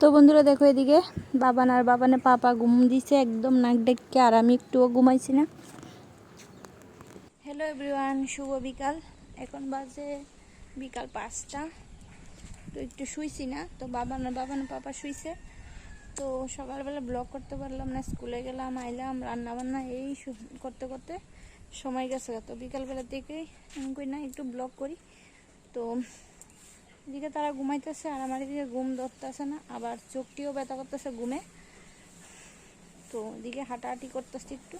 তো বন্ধুরা দেখো এদিকে বাবান আর বাবানে পাপা ঘুম দিছে, একদম নাক ডেকে আর আমি একটুও ঘুমাইছি না। হ্যালো এভরিওয়ান শুভ বিকাল। এখন বাজে বিকাল পাঁচটা। তো একটু শুইছি না, তো বাবান আর বাবান পাপা শুইছে। তো সকালবেলা ব্লগ করতে পারলাম না, স্কুলে গেলাম, আইলাম রান্না বান্না এই করতে করতে সময় গেছে। তো বিকালবেলা থেকেই আমি করি না, একটু ব্লগ করি। তো এদিকে তারা ঘুমাইতেছে আর আমার এদিকে ঘুম ধরতেছে না, আবার চোখটিও ব্যথা করতেছে ঘুমে। তো এদিকে হাঁটাহাঁটি করতেছি একটু।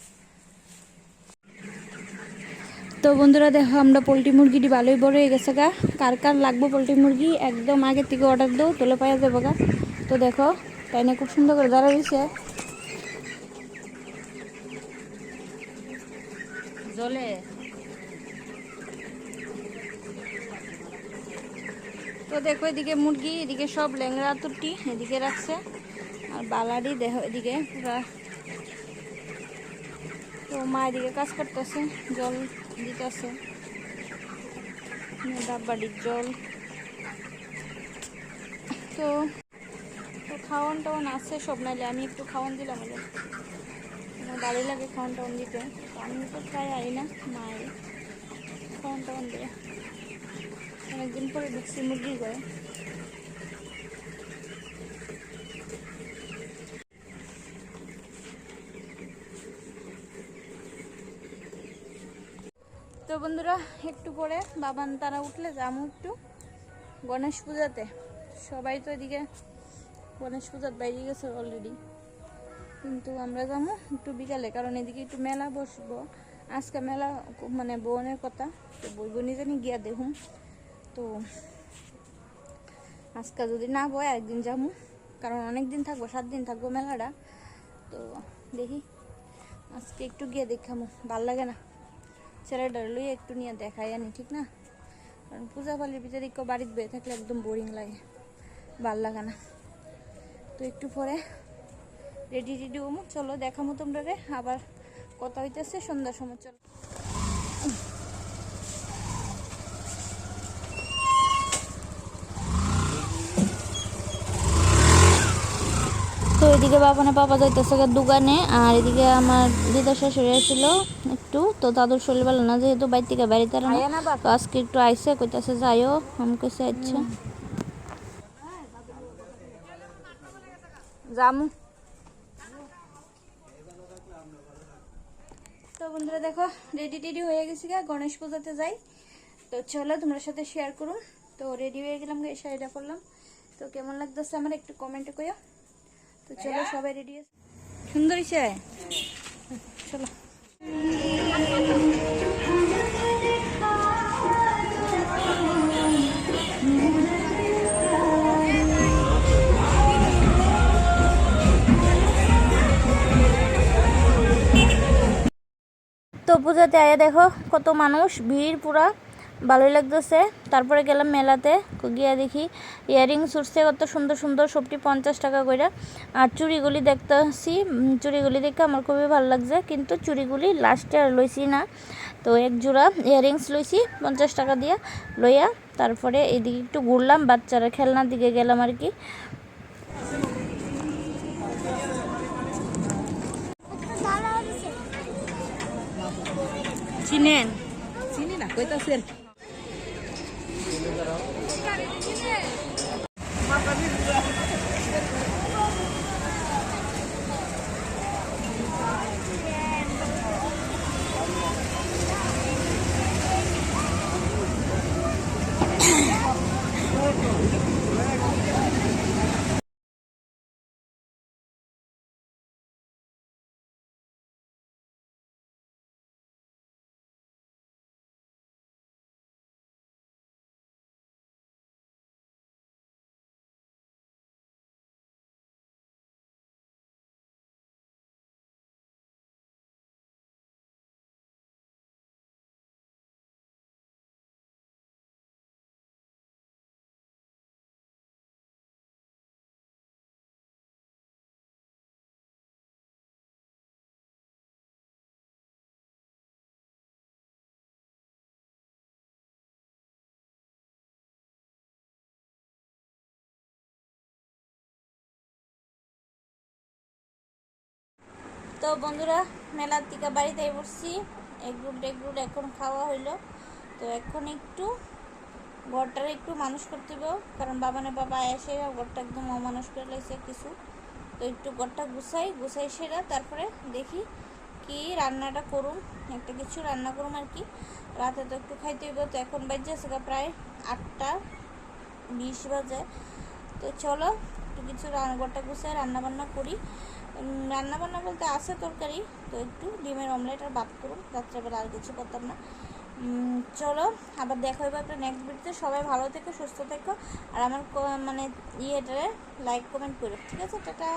তো বন্ধুরা দেখো, আমরা পোলট্রি মুরগিটি ভালোই বড় হয়ে গেছে গা। কার কার লাগবো পোলট্রি মুরগি, একদম আগের থেকে অর্ডার দাও, তোলে পাওয়া যাবে গা। তো দেখো, তাই না খুব সুন্দর করে দাঁড়া রয়েছে জলে? তো দেখো এদিকে মুরগি, এদিকে সব ল্যাংড়া তুটি এদিকে রাখছে। আর বালাডি দেখো এদিকে পুরা। তো মা এদিকে কাজ করতেছে, জল দিতেছে। ডাব্বাডির জল। তো তো খাওয়ান টাওয়ান আছে সব, নাইলে আমি একটু খাওয়ান দিলাম ওদের আমার ভালোই লাগে খাওয়ান টাওয়ান দিতে। আমি তো প্রায় আই না মায়ের খাওয়ান টাওয়ান দেয়। অনেকদিন পরে ঢুকছি মুরগি করে তো বন্ধুরা, একটু পরে বাবান তারা উঠলে যাব একটু। গণেশ পূজাতে। সবাই তো এদিকে গণেশ পূজার বাইরে গেছে অলরেডি কিন্তু আমরা যাব একটু বিকালে, কারণ এদিকে একটু মেলা বসবো। আজকে মেলা মানে বোনের কথা, তো বলব নিজে নিয়ে গিয়া দেখুন। তো আজকে যদি না বয় একদিন যাব কারণ অনেক দিন থাকব সাত দিন থাকব মেলাটা। তো দেখি, আজকে একটু গিয়ে দেখামো। ভালো লাগে না। ছেলেটার লই একটু নিয়ে দেখাই আনি, ঠিক না? কারণ পূজা পালির ভিতরে কেউ বাড়িতে বেয়ে থাকলে একদম বোরিং লাগে। ভালো লাগে না। তো একটু পরে রেডি রেডি হমো। চলো দেখামো তোমরা রে আবার কথা হইতেছে, সন্ধ্যার সময় চলো। তো এদিকে বাবানে পাপা যাইতেছে দোকানে আর এদিকে আমার দিদা শাশুড়ি আসছিল একটু। তো তাদের শরীর ভালো না যেহেতু বাড়ি থেকে বাড়িতে না। তো আজকে একটু আইসে কইতাছে যাইও আমি কইছে আচ্ছা। জামু তো বন্ধুরা দেখো রেডি টেডি হয়ে গেছি গা গণেশ পূজাতে যাই। তো চলো তোমার সাথে শেয়ার করুন। তো রেডি হয়ে গেলাম শাড়িটা পরলাম। তো কেমন লাগতেছে আমার একটু কমেন্ট কইও। তো চলো সবাই রেডি আছে? সুন্দর হইছে চলো। তো পূজাতে আয়া দেখো কত মানুষ ভিড় পুরা। ভালোই লাগতেছে। তারপরে গেলাম মেলাতে। গিয়া দেখি ইয়ারিংস উঠছে কত সুন্দর সুন্দর সবটি পঞ্চাশ টাকা করে আর চুড়িগুলি দেখতেছি চুড়িগুলি দেখে আমার খুবই ভালো লাগছে। কিন্তু চুড়িগুলি লাস্টে আর লইছি না। তো এক জোড়া ইয়ারিংস লইছি পঞ্চাশ টাকা দিয়া লইয়া তারপরে এদিকে একটু ঘুরলাম বাচ্চারা খেলনার দিকে গেলাম আর কি। চিনেন। চিনি না কইতাছে তো বন্ধুরা মেলার থেকে বাড়িতে বসছি। এগরুট এগরুট এখন খাওয়া হইল। তো এখন একটু ঘরটার একটু মানুষ করতে হবে, কারণ বাবানে বাবা এসে ঘরটা একদম অমানুষ করে লাগছে কিছু। তো একটু ঘরটা গুছাই গুছাই সেরা তারপরে দেখি কি রান্নাটা করুম। একটা কিছু রান্না করুম আর কি। রাতে তো একটু খাইতে হইব, তো এখন বাজে আছে প্রায় আটটা বিশ বাজে। তো চলো একটু কিছু ঘরটা গুছিয়ে রান্নাবান্না করি। রান্নাবান্না বলতে আছে তরকারি, তো একটু ডিমের অমলেট আর ভাত করুন রাত্রেবেলা আর কিছু করতাম না। চলো আবার দেখা হবে একটা নেক্সট ভিডিওতে সবাই ভালো থেকো, সুস্থ থেকো। আর আমার মানে ইয়েটারে লাইক কমেন্ট করো। ঠিক আছে, টাটা।